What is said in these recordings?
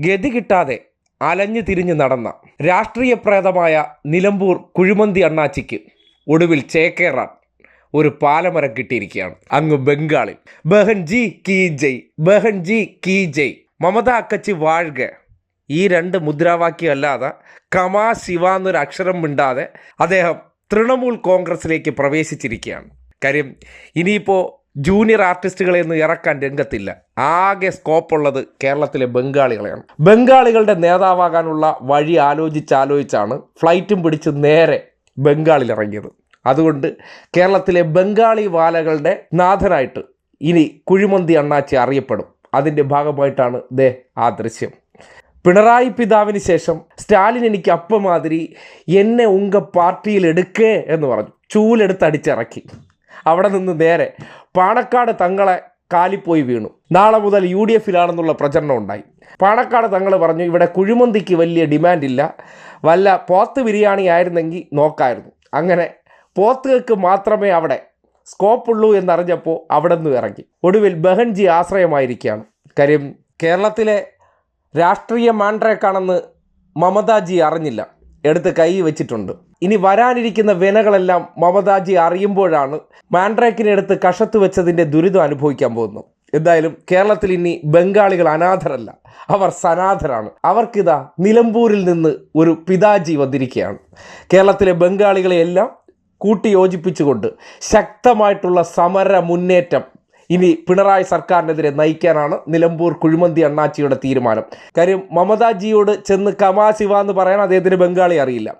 ഗതി കിട്ടാതെ അലഞ്ഞു തിരിഞ്ഞു നടന്ന രാഷ്ട്രീയ പ്രേതമായ നിലമ്പൂർ കുഴിമന്തി അണ്ണാച്ചിക്ക് ഒടുവിൽ ചേക്കേറാൻ ഒരു പാലമരം കിട്ടിയിരിക്കുകയാണ്. അങ്ങ് ബംഗാളിൽ. ബഹൻ ജി കീ ജയ് ബഹൻ ജി കീ ജയ്. മമത അക്കച്ചി വാഴ്ക. ഈ രണ്ട് മുദ്രാവാക്യം അല്ലാതെ കമാ ശിവ എന്നൊരു അക്ഷരം മിണ്ടാതെ അദ്ദേഹം തൃണമൂൽ കോൺഗ്രസിലേക്ക് പ്രവേശിച്ചിരിക്കുകയാണ്. കാര്യം ഇനിയിപ്പോൾ ജൂനിയർ ആർട്ടിസ്റ്റുകളെ ഒന്നും ഇറക്കാൻ രംഗത്തില്ല. ആകെ സ്കോപ്പുള്ളത് കേരളത്തിലെ ബംഗാളികളെയാണ്. ബംഗാളികളുടെ നേതാവാകാനുള്ള വഴി ആലോചിച്ചാലോചിച്ചാണ് ഫ്ലൈറ്റും പിടിച്ച് നേരെ ബംഗാളിൽ ഇറങ്ങിയത് അതുകൊണ്ട് കേരളത്തിലെ ബംഗാളി വാലകളുടെ നാഥനായിട്ട് ഇനി കുഴിമന്തി അണ്ണാച്ചി അറിയപ്പെടും. അതിന്റെ ഭാഗമായിട്ടാണ് ദേ ആ ദൃശ്യം. പിണറായി പിതാവിന് ശേഷം സ്റ്റാലിൻ എനിക്ക് അപ്പമാതിരി എന്നെ ഉങ്ക പാർട്ടിയിൽ എടുക്കേ എന്ന് പറഞ്ഞു. ചൂലെടുത്ത് അടിച്ചിറക്കി. അവിടെ നിന്ന് നേരെ പാണക്കാട് തങ്ങളെ കാലിപ്പോയി വീണു. നാളെ മുതൽ യു ഡി എഫിലാണെന്നുള്ള പ്രചരണം ഉണ്ടായി. പാണക്കാട് തങ്ങൾ പറഞ്ഞു ഇവിടെ കുഴിമന്തിക്ക് വലിയ ഡിമാൻഡില്ല വല്ല പോത്ത് ബിരിയാണി ആയിരുന്നെങ്കിൽ നോക്കായിരുന്നു. അങ്ങനെ പോത്തുകൾക്ക് മാത്രമേ അവിടെ സ്കോപ്പുള്ളൂ എന്നറിഞ്ഞപ്പോൾ അവിടെ നിന്ന് ഇറങ്ങി. ഒടുവിൽ ബഹൻജി ആശ്രയമായിരിക്കുകയാണ്. കാര്യം കേരളത്തിലെ രാഷ്ട്രീയ മാൻഡ്രേക്കാണെന്ന് മമതാജി അറിഞ്ഞില്ല. എടുത്ത് കൈ വെച്ചിട്ടുണ്ട്. ഇനി വരാനിരിക്കുന്ന വിനകളെല്ലാം മമതാജി അറിയുമ്പോഴാണ് മാൻഡ്രേക്കിനെടുത്ത് കഷത്ത് വെച്ചതിന്റെ ദുരിതം അനുഭവിക്കാൻ പോകുന്നത്. എന്തായാലും കേരളത്തിൽ ഇനി ബംഗാളികൾ അനാഥരല്ല അവർ സനാഥരാണ് അവർക്കിതാ നിലമ്പൂരിൽ നിന്ന് ഒരു പിതാജി വന്നിരിക്കുകയാണ്. കേരളത്തിലെ ബംഗാളികളെയെല്ലാം കൂട്ടിയോജിപ്പിച്ചുകൊണ്ട് ശക്തമായിട്ടുള്ള സമര മുന്നേറ്റം ഇനി പിണറായി സർക്കാരിനെതിരെ നയിക്കാനാണ് നിലമ്പൂർ കുഴിമന്തി അണ്ണാച്ചിയുടെ തീരുമാനം. കാര്യം മമതാജിയോട് ചെന്ന് കമാ ശിവ എന്ന് പറയാൻ അദ്ദേഹത്തിന് ബംഗാളി അറിയില്ല.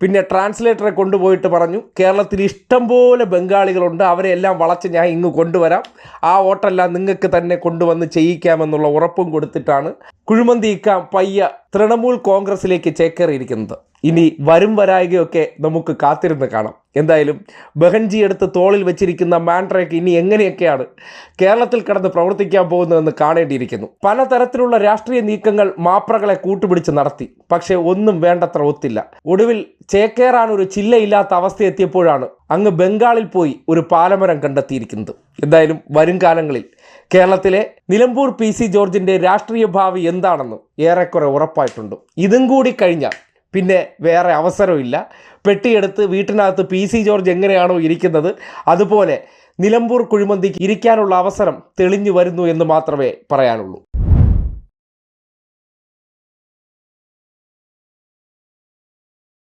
പിന്നെ ട്രാൻസ്ലേറ്ററെ കൊണ്ടുപോയിട്ട് പറഞ്ഞു കേരളത്തിൽ ഇഷ്ടംപോലെ ബംഗാളികളുണ്ട് അവരെ എല്ലാം വളച്ച് ഞാൻ ഇങ്ങ് കൊണ്ടുവരാം. ആ വോട്ടെല്ലാം നിങ്ങൾക്ക് തന്നെ കൊണ്ടുവന്ന് ചെയ്യിക്കാമെന്നുള്ള ഉറപ്പും കൊടുത്തിട്ടാണ് കുഴിമന്തി ഇക്കാം പയ്യ തൃണമൂൽ കോൺഗ്രസിലേക്ക് ചേക്കേറിയിരിക്കുന്നത്. ഇനി വരും വരായികയൊക്കെ നമുക്ക് കാത്തിരുന്ന് കാണാം. എന്തായാലും ബഹൻജി എടുത്ത് തോളിൽ വെച്ചിരിക്കുന്ന മാൻട്രേക്ക് ഇനി എങ്ങനെയൊക്കെയാണ് കേരളത്തിൽ കിടന്ന് പ്രവർത്തിക്കാൻ പോകുന്നതെന്ന് കാണേണ്ടിയിരിക്കുന്നു. പലതരത്തിലുള്ള രാഷ്ട്രീയ നീക്കങ്ങൾ മാപ്രകളെ കൂട്ടുപിടിച്ച് നടത്തി. പക്ഷേ ഒന്നും വേണ്ടത്ര ഒത്തില്ല. ഒടുവിൽ ചേക്കേറാൻ ഒരു ചില്ലയില്ലാത്ത അവസ്ഥ എത്തിയപ്പോഴാണ് അങ്ങ് ബംഗാളിൽ പോയി ഒരു പാലമരം കണ്ടെത്തിയിരിക്കുന്നത്. എന്തായാലും വരും കാലങ്ങളിൽ കേരളത്തിലെ നിലമ്പൂർ പി സി ജോർജിന്റെ രാഷ്ട്രീയ ഭാവി എന്താണെന്ന് ഏറെക്കുറെ ഉറപ്പായിട്ടുണ്ട്. ഇതും കൂടി കഴിഞ്ഞാൽ പിന്നെ വേറെ അവസരമില്ല. പെട്ടിയെടുത്ത് വീട്ടിനകത്ത് പി സി ജോർജ് എങ്ങനെയാണോ ഇരിക്കുന്നത് അതുപോലെ നിലമ്പൂർ കുഴിമന്തിക്ക് ഇരിക്കാനുള്ള അവസരം തെളിഞ്ഞു വരുന്നു എന്ന് മാത്രമേ പറയാനുള്ളൂ.